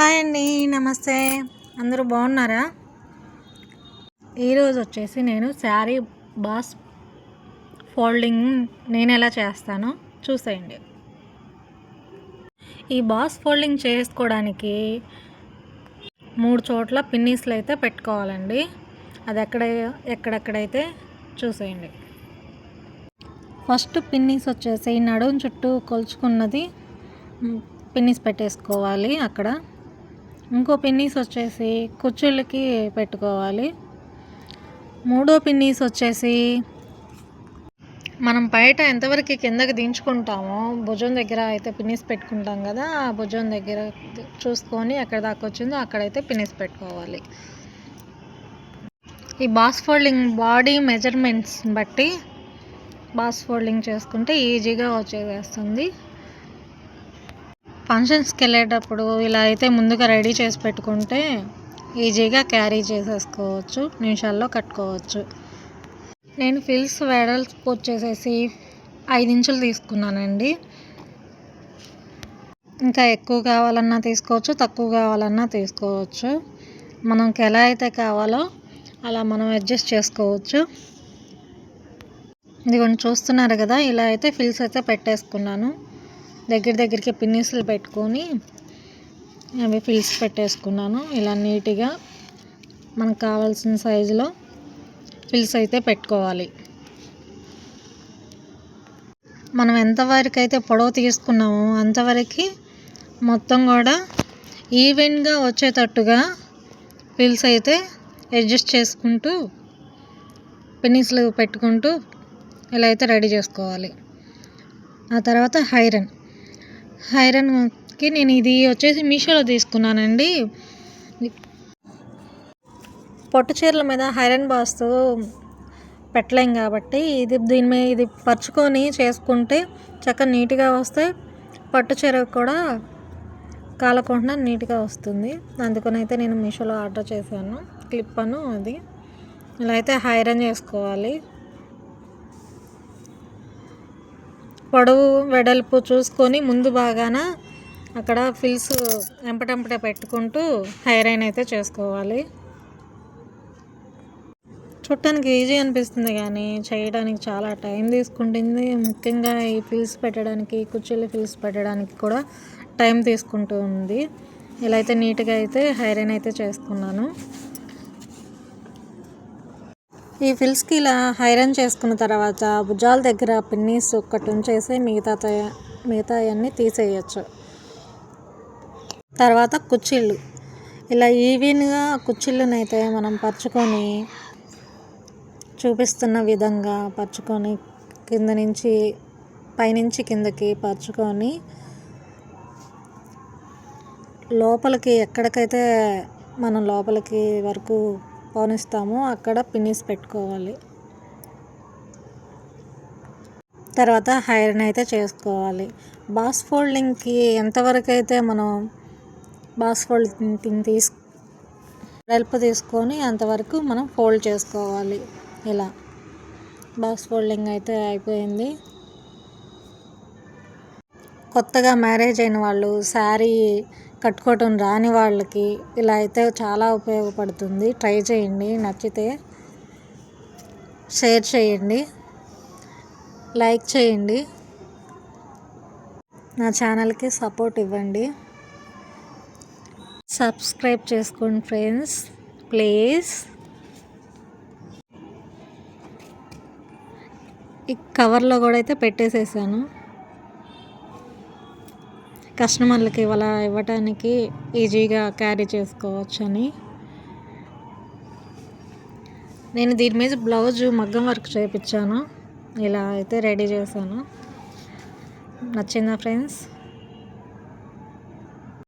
Hi అండి నమస్తే. అందరూ బాగున్నారా? ఈరోజు వచ్చేసి నేను శారీ బాస్ ఫోల్డింగ్ నేను ఎలా చేస్తానో చూసేయండి. ఈ బాస్ ఫోల్డింగ్ చేసుకోవడానికి మూడు చోట్ల పిన్నీస్లు అయితే పెట్టుకోవాలండి. అది ఎక్కడ ఎక్కడెక్కడైతే చూసేయండి. ఫస్ట్ పిన్నీస్ వచ్చేసి నడుము చుట్టూ కొలుచుకున్నది పిన్నీస్ పెట్టేసుకోవాలి అక్కడ. ఇంకో పిన్నీస్ వచ్చేసి కుచ్చుళ్ళకి పెట్టుకోవాలి. మూడో పిన్నీస్ వచ్చేసి మనం బయట ఎంతవరకు కిందకి దించుకుంటామో భుజం దగ్గర అయితే పిన్నీస్ పెట్టుకుంటాం కదా ఆ భుజం దగ్గర చూసుకొని ఎక్కడ దాకా వచ్చిందో అక్కడైతే పిన్నీస్ పెట్టుకోవాలి. ఈ బాస్ ఫోల్డింగ్ బాడీ మెజర్మెంట్స్ బట్టి బాస్ ఫోల్డింగ్ చేసుకుంటే ఈజీగా వచ్చేస్తుంది. ఫంక్షన్స్కి వెళ్ళేటప్పుడు ఇలా అయితే ముందుగా రెడీ చేసి పెట్టుకుంటే ఈజీగా క్యారీ చేసేసుకోవచ్చు నిమిషాల్లో కట్టుకోవచ్చు. నేను ఫిల్స్ వెడల్పు వచ్చేసేసి ఐదు ఇంచులు తీసుకున్నానండి. ఇంకా ఎక్కువ కావాలన్నా తీసుకోవచ్చు తక్కువ కావాలన్నా తీసుకోవచ్చు. మనకి ఎలా అయితే కావాలో అలా మనం అడ్జస్ట్ చేసుకోవచ్చు. ఇదిగోండి చూస్తున్నారు కదా ఇలా అయితే ఫిల్స్ అయితే పెట్టేసుకున్నాను. దగ్గర దగ్గరికి పిన్నిసులు పెట్టుకొని అవి ఫిల్స్ పెట్టేసుకున్నాను. ఇలా నీట్గా మనకు కావాల్సిన సైజులో ఫిల్స్ అయితే పెట్టుకోవాలి. మనం ఎంతవరకు అయితే పొడవు తీసుకున్నామో అంతవరకు మొత్తం కూడా ఈవెన్గా వచ్చేటట్టుగా ఫిల్స్ అయితే అడ్జస్ట్ చేసుకుంటూ పిన్నిస్లు పెట్టుకుంటూ ఇలా అయితే రెడీ చేసుకోవాలి. ఆ తర్వాత హైరన్. ఐరన్కి నేను ఇది వచ్చేసి మీషోలో తీసుకున్నానండి. పొట్టు చీరల మీద ఐరన్ బాస్తు పెట్టలేం కాబట్టి ఇది దీని మీద ఇది పరుచుకొని చేసుకుంటే చక్కగా నీట్గా వస్తే పట్టు చీర కూడా కాలకుండా నీట్గా వస్తుంది. అందుకని అయితే నేను మీషోలో ఆర్డర్ చేశాను. క్లిప్ అను అది. ఇలా అయితే హైరన్ చేసుకోవాలి. పొడవు వెడల్పు చూసుకొని ముందు బాగాన అక్కడ ఫిల్స్ ఎంపటెంపట పెట్టుకుంటూ హెయిర్ అయితే చేసుకోవాలి. చుట్టానికి ఈజీ అనిపిస్తుంది కానీ చేయడానికి చాలా టైం తీసుకుంటుంది. ముఖ్యంగా ఈ ఫిల్స్ పెట్టడానికి కుర్చీలు ఫిల్స్ పెట్టడానికి కూడా టైం తీసుకుంటూ ఉంది. ఇలా అయితే నీట్గా అయితే హెయిర్ అయితే చేసుకున్నాను. ఈ ఫిల్స్కి ఇలా ఐరన్ చేసుకున్న తర్వాత భుజాల దగ్గర పిన్నీస్ ఒక్కటి ఉంచేసి మిగతా మిగతా అన్నీ తీసేయచ్చు. తర్వాత కుచ్చిళ్ళు. ఇలా ఈవెన్గా కుచ్చిళ్ళనైతే మనం పరుచుకొని చూపిస్తున్న విధంగా పరుచుకొని కింద నుంచి పైనుంచి కిందకి పరుచుకొని లోపలికి ఎక్కడికైతే మనం లోపలికి వరకు పోనిస్తామో అక్కడ పిన్నిస్ పెట్టుకోవాలి. తర్వాత హైరన్ అయితే చేసుకోవాలి. బాస్ ఫోల్డింగ్కి ఎంతవరకు అయితే మనం బాస్ ఫోల్డింగ్ తీసు వెడల్పు తీసుకొని అంతవరకు మనం ఫోల్డ్ చేసుకోవాలి. ఇలా. బాస్ ఫోల్డింగ్ అయితే అయిపోయింది. కొత్తగా మ్యారేజ్ అయిన వాళ్ళు శారీ కట్టుకోవటం రాని వాళ్ళకి ఇలా అయితే చాలా ఉపయోగపడుతుంది. ట్రై చేయండి. నచ్చితే షేర్ చేయండి. లైక్ చేయండి. నా ఛానల్కి సపోర్ట్ ఇవ్వండి. సబ్స్క్రైబ్ చేసుకోండి ఫ్రెండ్స్. ప్లీజ్. ఈ కవర్లో కూడా అయితే పెట్టేసేసాను. కస్టమర్లకి ఇవాళ ఇవ్వటానికి ఈజీగా క్యారీ చేసుకోవచ్చని. నేను దీని మీద బ్లౌజ్ మగ్గం వర్క్ చేయించాను ఇలా అయితే రెడీ చేశాను. నచ్చిందా ఫ్రెండ్స్?